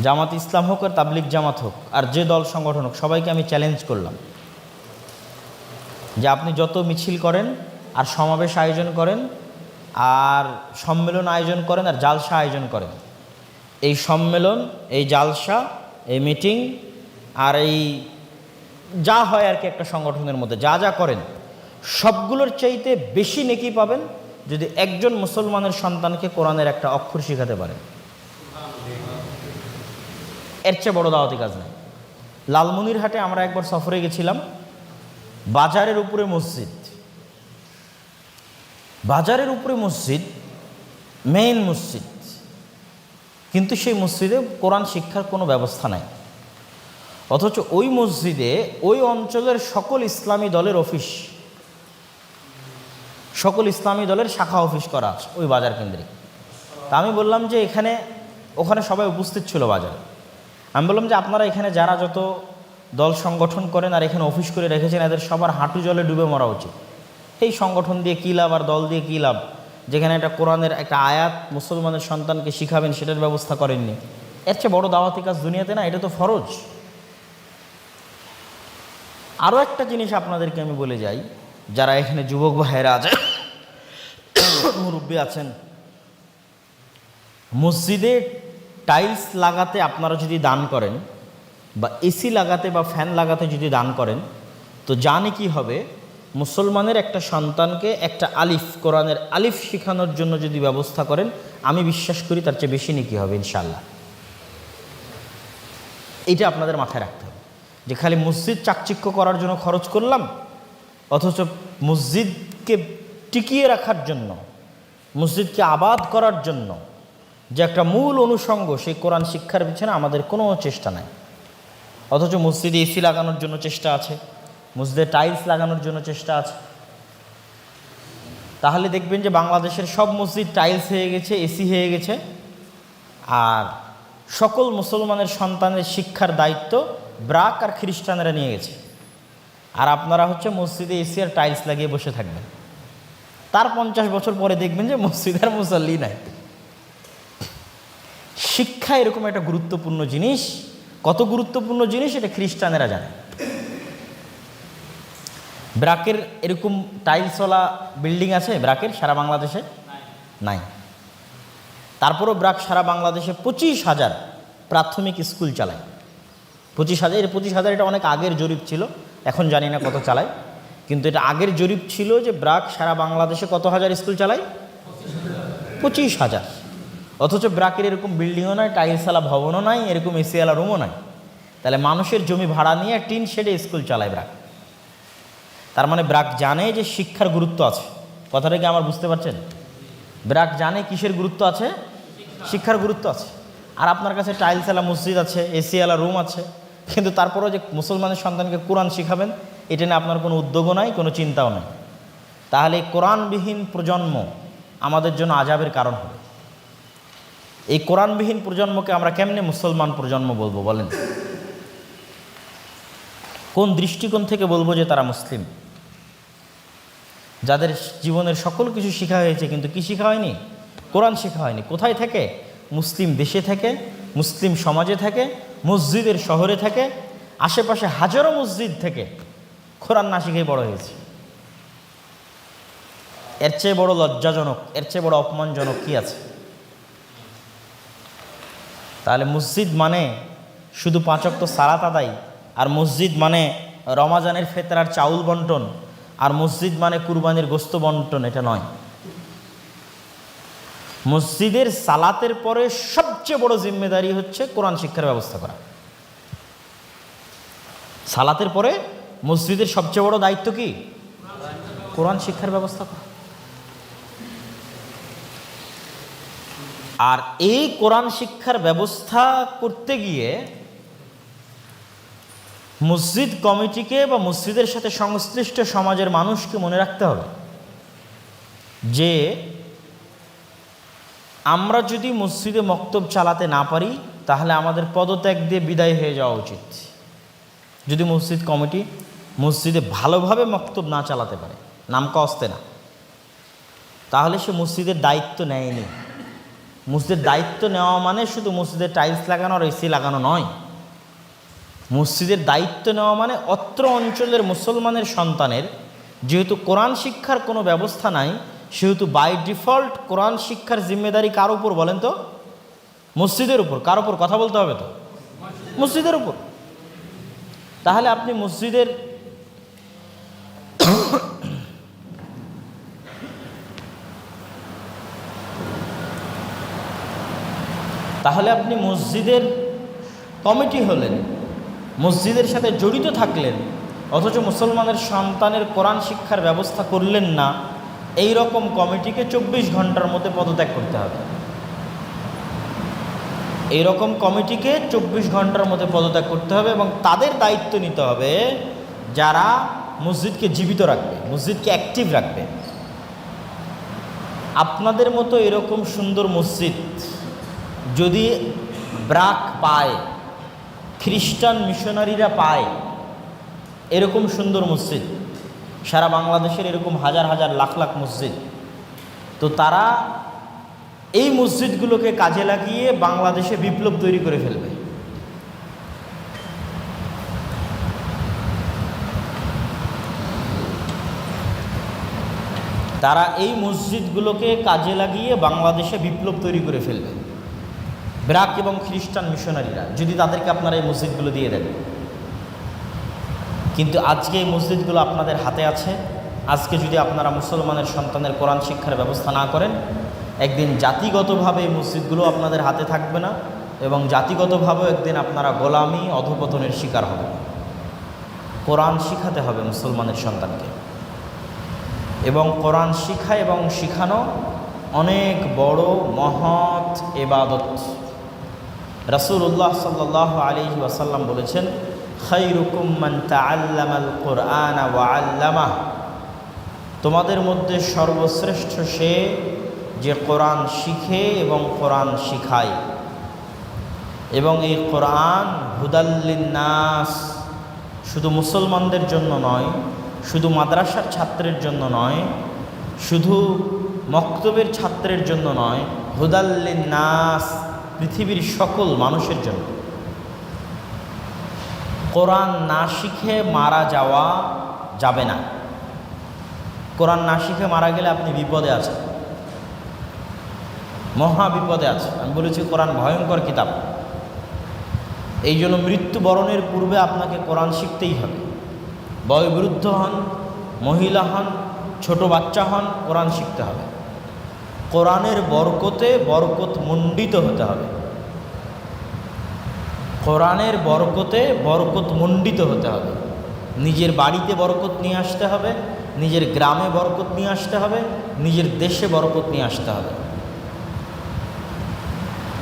জামাত ইসলাম হোক আর তাবলিক জামাত হোক, আর যে দল সংগঠন হোক, সবাইকে আমি চ্যালেঞ্জ করলাম। যে আপনি যত মিছিল করেন, আর সমাবেশ আয়োজন করেন, আর সম্মেলন আয়োজন করেন, আর জালসা আয়োজন করেন। এই সম্মেলন, এই জালসা, এই মিটিং আর এই যা হয় আর কি একটা সংগঠনের মধ্যে, যা যা করেন, সবগুলোর চাইতে বেশি নেকি পাবেন যদি একজন মুসলমানের সন্তানকে কোরআনের একটা অক্ষর শেখাতে পারেন। এর চেয়ে বড় দাওয়াতি কাজ নাই। লালমনিরহাটে আমরা একবার সফরে গেছিলাম, বাজারের উপরে মসজিদ। বাজারের উপরে মসজিদ মেইন মসজিদ। কিন্তু সেই মসজিদে কোরআন শিক্ষার কোনো ব্যবস্থা নাই। অথচ ওই মসজিদে ওই অঞ্চলের সকল ইসলামী দলের অফিস, সকল ইসলামী দলের শাখা অফিস করা আছে ওই বাজার কেন্দ্রে তা আমি বললাম যে এখানে, ওখানে সবাই উপস্থিত ছিল বাজারে। আমি বললাম যে আপনারা এখানে যারা যত দল সংগঠন করেন আর এখানে অফিস করে রেখেছেন, এদের সবার হাঁটু জলে ডুবে মরা উচিত। এই সংগঠন দিয়ে কী লাভ আর দল দিয়ে কী লাভ? যেখানে একটা কোরআনের একটা আয়াত মুসলমানের সন্তানকে শিখাবেন, সেটার ব্যবস্থা করেননি। এর চেয়ে বড় দাওয়াতি কাজ দুনিয়াতে না, এটা তো ফরজ। আরও একটা জিনিস আপনাদেরকে আমি বলে যাই, যারা এখানে যুবক ভাইয়েরা আছে, মুরব্বী আছেন, মসজিদে টাইলস লাগাতে আপনারা যদি দান করেন, বা এসি লাগাতে বা ফ্যান লাগাতে যদি দান করেন, তো জানে কি হবে? মুসলমানের একটা সন্তানকে একটা আলিফ, কোরআনের আলিফ শেখানোর জন্য যদি ব্যবস্থা করেন, আমি বিশ্বাস করি তার চেয়ে বেশি নাকি হবে ইনশাল্লাহ এইটা আপনাদের মাথায় রাখতে হবে। যে খালি মসজিদ চাকচিক্য করার জন্য খরচ করলাম, অথচ মসজিদকে টিকিয়ে রাখার জন্য, মসজিদকে আবাদ করার জন্য যে একটা মূল অনুষঙ্গ সেই কোরআন শিক্ষার পিছনে আমাদের কোনো চেষ্টা নাই। অথচ মসজিদে এসি লাগানোর জন্য চেষ্টা আছে, মসজিদে টাইলস লাগানোর জন্য চেষ্টা আছে। তাহলে দেখবেন যে বাংলাদেশের সব মসজিদ টাইলস হয়ে গেছে, এসি হয়ে গেছে, আর সকল মুসলমানের সন্তানের শিক্ষার দায়িত্ব ব্রাক আর খ্রিস্টানেরা নিয়ে গেছে। আর আপনারা হচ্ছে মসজিদে এসি আর টাইলস লাগিয়ে বসে থাকবেন। তার পঞ্চাশ বছর পরে দেখবেন যে মসজিদ আর মুসল্লি নাই। শিক্ষা এরকম একটা গুরুত্বপূর্ণ জিনিস। কত গুরুত্বপূর্ণ জিনিস? এটা খ্রিস্টানেরা জানে। ব্রাকের এরকম টাইলসওয়ালা বিল্ডিং আছে ব্রাকের সারা বাংলাদেশে? নাই। তারপরও ব্রাক সারা বাংলাদেশে পঁচিশ হাজার প্রাথমিক স্কুল চালায়। পঁচিশ হাজার, এর পঁচিশ হাজার এটা অনেক আগের জরিপ ছিল, এখন জানি না কত চালায়। কিন্তু এটা আগের জরিপ ছিল যে ব্রাক সারা বাংলাদেশে কত হাজার স্কুল চালায়? পঁচিশ হাজার। অথচ ব্রাকের এরকম বিল্ডিংও নাই টাইলসালা ভবনও নাই, এরকম এসিওয়ালা রুমও নাই। তাহলে মানুষের জমি ভাড়া নিয়ে টিন শেডে স্কুল চালায় ব্রাক। তার মানে ব্রাক জানে যে শিক্ষার গুরুত্ব আছে। কথাটা কি আমার বুঝতে পারছেন? ব্রাক জানে কিসের গুরুত্ব আছে? শিক্ষার গুরুত্ব আছে। আর আপনার কাছে টাইলসওয়ালা মসজিদ আছে, এসিওয়ালা রুম আছে, কিন্তু তারপরেও যে মুসলমানের সন্তানকে কোরআন শিখাবেন, এটা নিয়ে আপনার কোনো উদ্যোগও নাই, কোনো চিন্তাও নাই। তাহলে কোরআনবিহীন প্রজন্ম আমাদের জন্য আজাবের কারণ হবে। এই কোরআনবিহীন প্রজন্মকে আমরা কেমনে মুসলমান প্রজন্ম বলব বলেন? কোন দৃষ্টিকোণ থেকে বলব যে তারা মুসলিম? যাদের জীবনের সকল কিছু শেখা হয়েছে, কিন্তু কি শেখা হয়নি? কোরআন শেখা হয়নি। কোথায় থাকে? মুসলিম দেশে থাকে, মুসলিম সমাজে থাকে, মসজিদের শহরে থাকে, আশেপাশে হাজারো মসজিদ থেকে কোরআন না শিখেই বড় হয়েছে। এর চেয়ে বড় লজ্জাজনক, এর চেয়ে বড় অপমানজনক কি আছে? তাহলে মসজিদ মানে শুধু পাঁচক তো সালাত আদায়, আর মসজিদ মানে রমাজানের ফেতরার চাউল বন্টন, আর মসজিদ মানে কুরবানির গোস্ত বন্টন, এটা নয়। মসজিদের সালাতের পরে সবচেয়ে বড় জিম্মেদারি হচ্ছে কোরআন শিক্ষার ব্যবস্থা করা। সালাতের পরে মসজিদের সবচেয়ে বড় দায়িত্ব কি? কোরআন শিক্ষার ব্যবস্থা করা। আর এই কোরআন শিক্ষার ব্যবস্থা করতে গিয়ে মসজিদ কমিটিকে বা মসজিদের সাথে সংশ্লিষ্ট সমাজের মানুষকে মনে রাখতে হবে যে আমরা যদি মসজিদে মক্তব চালাতে না পারি, তাহলে আমাদের পদত্যাগ দিয়ে বিদায় হয়ে যাওয়া উচিত। যদি মসজিদ কমিটি মসজিদে ভালোভাবে মক্তব না চালাতে পারে নাম কস্তে না, তাহলে সে মসজিদের দায়িত্ব নেয়নি। মসজিদের দায়িত্ব নেওয়া মানে শুধু মসজিদের টাইলস লাগানো আর এসি লাগানো নয়। মসজিদের দায়িত্ব নেওয়া মানে অত্র অঞ্চলের মুসলমানের সন্তানের, যেহেতু কোরআন শিক্ষার কোনো ব্যবস্থা নাই, সেহেতু বাই ডিফল্ট কোরআন শিক্ষার জিম্মেদারি কার উপর বলেন তো? মসজিদের উপর। কার উপর? কথা বলতে হবে তো? মসজিদের উপর। তাহলে আপনি মসজিদের তাহলে আপনি মসজিদের কমিটি হলেন, মসজিদের সাথে জড়িত থাকলেন, অথচ মুসলমানের সন্তানের কোরআন শিক্ষার ব্যবস্থা করলেন না, এই রকম কমিটিকে চব্বিশ ঘণ্টার মধ্যে পদত্যাগ করতে হবে। এই রকম কমিটিকে চব্বিশ ঘণ্টার মধ্যে পদত্যাগ করতে হবে এবং তাদের দায়িত্ব নিতে হবে যারা মসজিদকে জীবিত রাখবে, মসজিদকে অ্যাক্টিভ রাখবে। আপনাদের মতো এরকম সুন্দর মসজিদ যদি ব্রাক পায়, খ্রিস্টান মিশনারিরা পায়, এরকম সুন্দর মসজিদ, সারা বাংলাদেশের এরকম হাজার হাজার লাখ লাখ মসজিদ, তো তারা এই মসজিদগুলোকে কাজে লাগিয়ে বাংলাদেশে বিপ্লব তৈরি করে ফেলবে। তারা এই মসজিদগুলোকে কাজে লাগিয়ে বাংলাদেশে বিপ্লব তৈরি করে ফেলবে। ব্রাক এবং খ্রিস্টান মিশনারিরা, যদি তাদেরকে আপনারা এই মসজিদগুলো দিয়ে দেন। কিন্তু আজকে এই মসজিদগুলো আপনাদের হাতে আছে। আজকে যদি আপনারা মুসলমানের সন্তানের কোরআন শিক্ষার ব্যবস্থা না করেন, একদিন জাতিগতভাবে এই মসজিদগুলো আপনাদের হাতে থাকবে না এবং জাতিগতভাবেও একদিন আপনারা গোলামি, অধপতনের শিকার হবে কোরআন শিখাতে হবে মুসলমানের সন্তানকে। এবং কোরআন শিখা এবং শিখানো অনেক বড় মহৎ এবাদত। রসুল্লাহ সাল্লাহ আলী ওয়াসাল্লাম বলেছেন কোরআন তোমাদের মধ্যে সর্বশ্রেষ্ঠ সে যে কোরআন শিখে এবং কোরআন শিখায়। এবং এই কোরআন হুদাল্লিন্নাস শুধু মুসলমানদের জন্য নয়, শুধু মাদ্রাসার ছাত্রের জন্য নয়, শুধু মক্তবের ছাত্রের জন্য নয় হুদাল্লিন্নাস পৃথিবীর সকল মানুষের জন্য। কোরআন না শিখে মারা যাওয়া যাবে না। কোরআন না শিখে মারা গেলে আপনি বিপদে আছেন। মহা বিপদে আছে আমি বলেছি কোরআন ভয়ঙ্কর কিতাব। এই জন্য মৃত্যুবরণের পূর্বে আপনাকে কোরআন শিখতেই হবে। বয়োবৃদ্ধ হন, মহিলা হন, ছোট বাচ্চা হন, কোরআন শিখতে হবে। কোরআনের বরকতে বরকত মণ্ডিত হতে হবে। কোরআনের বরকতে বরকত মণ্ডিত হতে হবে। নিজের বাড়িতে বরকত নিয়ে আসতে হবে, নিজের গ্রামে বরকত নিয়ে আসতে হবে, নিজের দেশে বরকত নিয়ে আসতে হবে।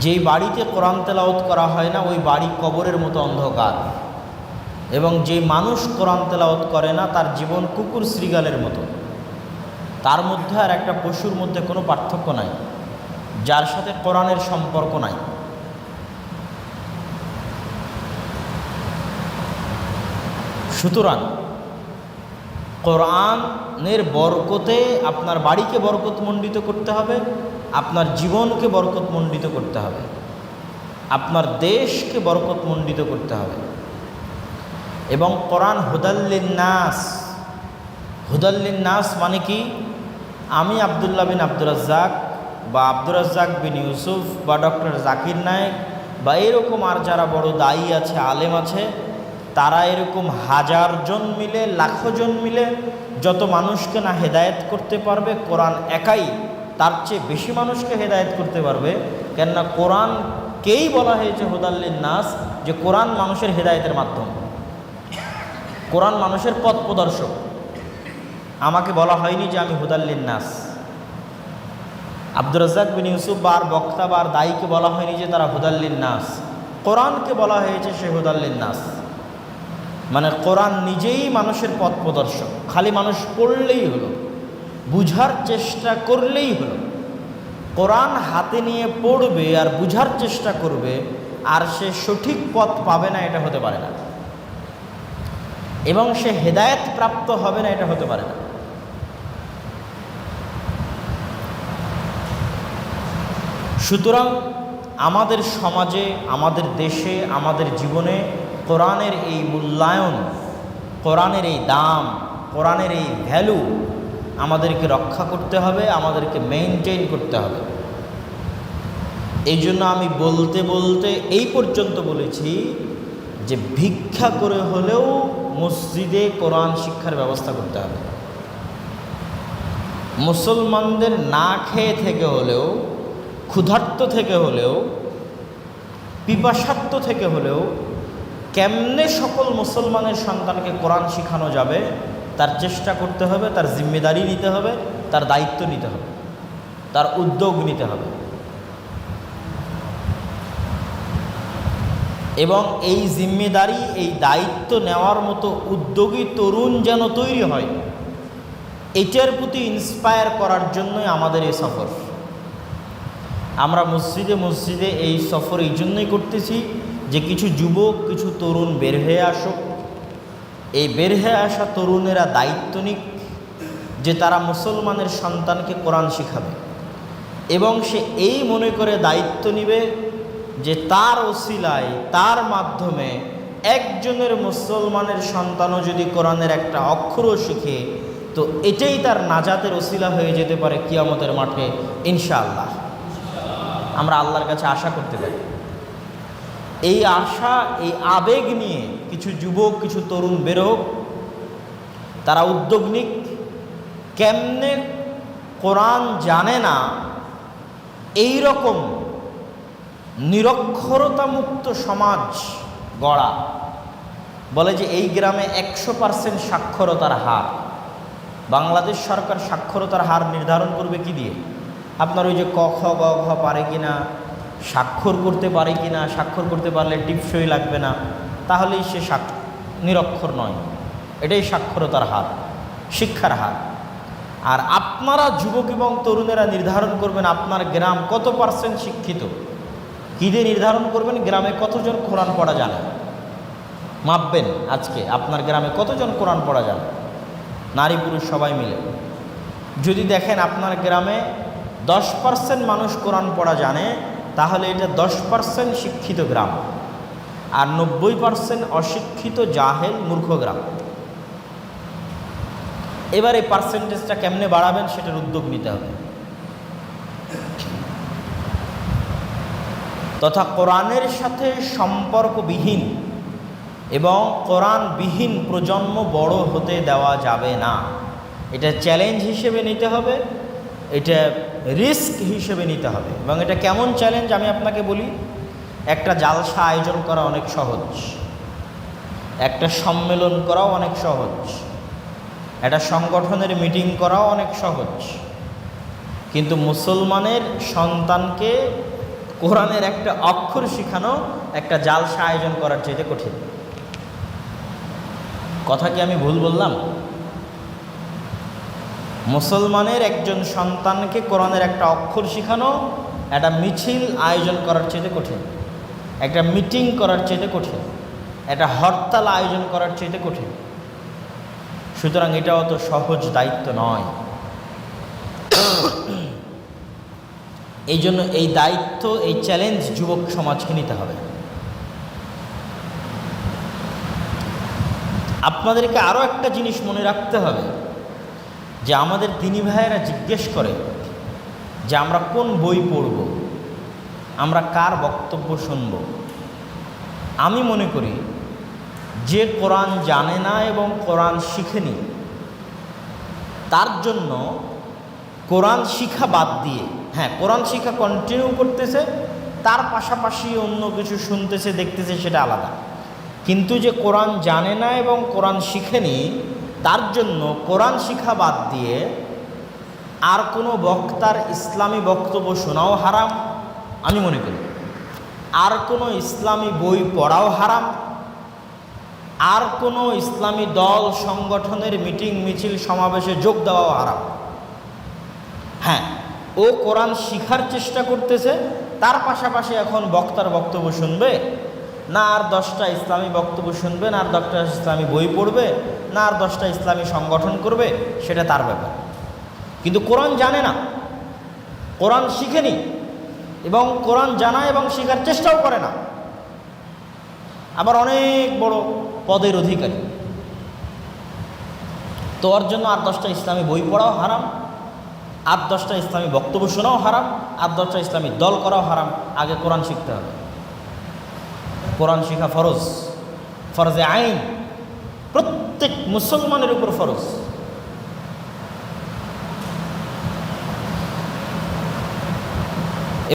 যেই বাড়িতে কোরআন তেলাওত করা হয় না, ওই বাড়ি কবরের মতো অন্ধকার। এবং যে মানুষ কোরআন তেলাওত করে না, তার জীবন কুকুর শ্রীগালের মতো। তার মধ্যে আর একটা পশুর মধ্যে কোনো পার্থক্য নাই, যার সাথে কোরআনের সম্পর্ক নাই। সুতরাং কোরআনের বরকতে আপনার বাড়িকে বরকতমণ্ডিত করতে হবে, আপনার জীবনকে বরকতমণ্ডিত করতে হবে, আপনার দেশকে বরকতমণ্ডিত করতে হবে। এবং কোরআন হুদাল্লিন নাস হুদাল্লিন নাস মানে কি? আমি আবদুল্লাহ বিন আব্দুর রাজ্জাক বা আব্দুর রাজ্জাক বিন ইউসুফ বা ডক্টর জাকির নায়েক বা এরকম আর যারা বড় দায়ী আছে, আলেম আছে, তারা এরকম হাজার জন মিলে, লাখো জন মিলে যত মানুষকে না হেদায়েত করতে পারবে, কোরআন একাই তার চেয়ে বেশি মানুষকে হেদায়েত করতে পারবে। কেননা কোরআনকেই বলা হয়েছে হুদাল্লিন নাস যে কোরআন মানুষের হেদায়েতের মাধ্যম। কোরআন মানুষের পথ প্রদর্শক। আমাকে বলা হয়নি যে আমি হুদাল্লিন নাস আব্দুর রাজ্জাক বিন ইউসুফ বা আর বক্তা বা আর দায়ীকে বলা হয়নি যে তারা হুদাল্লিন নাস কোরআনকে বলা হয়েছে সে হুদাল্লিন নাস মানে কোরআন নিজেই মানুষের পথ প্রদর্শক। খালি মানুষ পড়লেই হলো, বুঝার চেষ্টা করলেই হলো। কোরআন হাতে নিয়ে পড়বে আর বুঝার চেষ্টা করবে, আর সে সঠিক পথ পাবে না, এটা হতে পারে না। এবং সে হেদায়েত প্রাপ্ত হবে না, এটা হতে পারে না। সুতরাং আমাদের সমাজে, আমাদের দেশে, আমাদের জীবনে কোরআনের এই মূল্যায়ন, কোরআনের এই দাম, কোরআনের এই ভ্যালু আমাদেরকে রক্ষা করতে হবে, আমাদেরকে মেনটেন করতে হবে। এই জন্য আমি বলতে বলতে এই পর্যন্ত বলেছি যে ভিক্ষা করে হলেও মসজিদে কোরআন শিক্ষার ব্যবস্থা করতে হবে। মুসলমানদের না খেয়ে থেকে হলেও ক্ষুধার্ত থেকে হলেও পিপাসার্থ থেকে হলেও কেমনে সকল মুসলমানের সন্তানকে কোরআন শেখানো যাবে, তার চেষ্টা করতে হবে, তার জিম্মেদারি নিতে হবে, তার দায়িত্ব নিতে হবে, তার উদ্যোগ নিতে হবে। এবং এই জিম্মেদারি, এই দায়িত্ব নেওয়ার মতো উদ্যোগী তরুণ যেন তৈরি হয়, এটার প্রতি ইন্সপায়ার করার জন্যই আমাদের এই সফর। আমরা মসজিদে মসজিদে এই সফর এই জন্যই করতেছি যে কিছু যুবক, কিছু তরুণ বের হয়ে আসুক। এই বের হয়ে আসা তরুণেরা দায়িত্ব নিক যে তারা মুসলমানের সন্তানকে কোরআন শিখাবে। এবং সে এই মনে করে দায়িত্ব নিবে যে তার ওসিলায়, তার মাধ্যমে একজনের মুসলমানের সন্তানও যদি কোরআনের একটা অক্ষরও শিখে, তো এটাই তার নাজাতের ওসিলা হয়ে যেতে পারে কিয়ামতের মাঠে, ইনশাআল্লাহ। আমরা আল্লাহর কাছে আশা করতে পারি। এই আশা, এই আবেগ নিয়ে কিছু যুবক, কিছু তরুণ বেরোক তারা উদ্যোগ নিক। কেমনে কোরআন জানে না এই রকম নিরক্ষরতা মুক্ত সমাজ গড়া। বলে যে এই গ্রামে একশো পার্সেন্ট সাক্ষরতার হার। বাংলাদেশ সরকার সাক্ষরতার হার নির্ধারণ করবে কি দিয়ে? আপনার ওই যে ক, খ, গ, ঘ পারে কি না, স্বাক্ষর করতে পারে কি না, স্বাক্ষর করতে পারলে টিপসই লাগবে না, তাহলেই সে নিরক্ষর নয়। এটাই সাক্ষরতার হার, শিক্ষার হার। আর আপনারা যুবক এবং তরুণেরা নির্ধারণ করবেন আপনার গ্রাম কত পার্সেন্ট শিক্ষিত। কী দিয়ে নির্ধারণ করবেন? গ্রামে কতজন কোরআন পড়া জানে? মাপবেন আজকে, আপনার গ্রামে কতজন কোরআন পড়া জানে? নারী পুরুষ সবাই মিলে। যদি দেখেন আপনার গ্রামে দশ পার্সেন্ট মানুষ কোরআন পড়া জানে, তাহলে এটা দশ পার্সেন্ট শিক্ষিত গ্রাম আর নব্বই পার্সেন্ট অশিক্ষিত জাহেল মূর্খ গ্রাম। এবার এই পার্সেন্টেজটা কেমনে বাড়াবেন সেটার উদ্যোগ নিতে হবে। তথা কোরআনের সাথে সম্পর্কবিহীন এবং কোরআনবিহীন প্রজন্ম বড় হতে দেওয়া যাবে না। এটা চ্যালেঞ্জ হিসেবে নিতে হবে, এটা রিস্ক হিসেবে নিতে হবে। এবং এটা কেমন চ্যালেঞ্জ আমি আপনাকে বলি, একটা জালসা আয়োজন করা অনেক সহজ। একটা সম্মেলন করাও অনেক সহজ। একটা সংগঠনের মিটিং করাও অনেক সহজ। কিন্তু মুসলমানের সন্তানকে কোরআনের একটা অক্ষর শেখানো, একটা জালসা আয়োজন করার চাইতে কঠিন। কথা কি আমি ভুল বললাম? মুসলমানের একজন সন্তানকে কোরআনের একটা অক্ষর শেখানো, একটা মিছিল আয়োজন করার চাইতে কঠিন, একটা মিটিং করার চাইতে কঠিন, একটা হরতাল আয়োজন করার চাইতে কঠিন। সুতরাং এটা অত সহজ দায়িত্ব নয়। এই জন্য এই দায়িত্ব, এই চ্যালেঞ্জ যুবক সমাজকে নিতে হবে। আপনাদেরকে আরও একটা জিনিস মনে রাখতে হবে। যে আমাদের দিনী ভাইয়েরা জিজ্ঞেস করে যে আমরা কোন বই পড়ব? আমরা কার বক্তব্য শুনব? আমি মনে করি যে কোরআন জানে না এবং কোরআন শিখেনি তার জন্য কোরআন শিখা বাদ দিয়ে হ্যাঁ কোরআন শিক্ষা কন্টিনিউ করতেছে, তার পাশাপাশি অন্য কিছু শুনতেছে, দেখতেছে, সেটা আলাদা। কিন্তু যে কোরআন জানে না এবং কোরআন শিখেনি তার জন্য কোরআন শিখা বাদ দিয়ে আর কোনো বক্তার ইসলামী বক্তব্য শোনাও হারাম, আমি মনে করি। আর কোনো ইসলামী বই পড়াও হারাম, আর কোনো ইসলামী দল, সংগঠনের মিটিং, মিছিল, সমাবেশে যোগ দেওয়াও হারাম। হ্যাঁ ও কোরআন শিখার চেষ্টা করতেছে, তার পাশাপাশি এখন বক্তার বক্তব্য শুনবে, না আর দশটা ইসলামী বক্তব্য শুনবে, না আর দশটা ইসলামী বই পড়বে না আর দশটা ইসলামী সংগঠন করবে, সেটা তার ব্যাপার। কিন্তু কোরআন জানে না। কোরআন শিখেনি এবং কোরআন জানা এবং শেখার চেষ্টাও করে না। আবার অনেক বড় পদের অধিকারী। তো ওর জন্য আর দশটা ইসলামী বই পড়াও হারাম, আর দশটা ইসলামী বক্তব্য শোনাও হারাম, আর দশটা ইসলামী দল করাও হারাম। আগে কোরআন শিখতে হবে। কোরআন শেখা ফরজ, ফরজে আইন। প্রত্যেক মুসলমানের উপর ফরজ।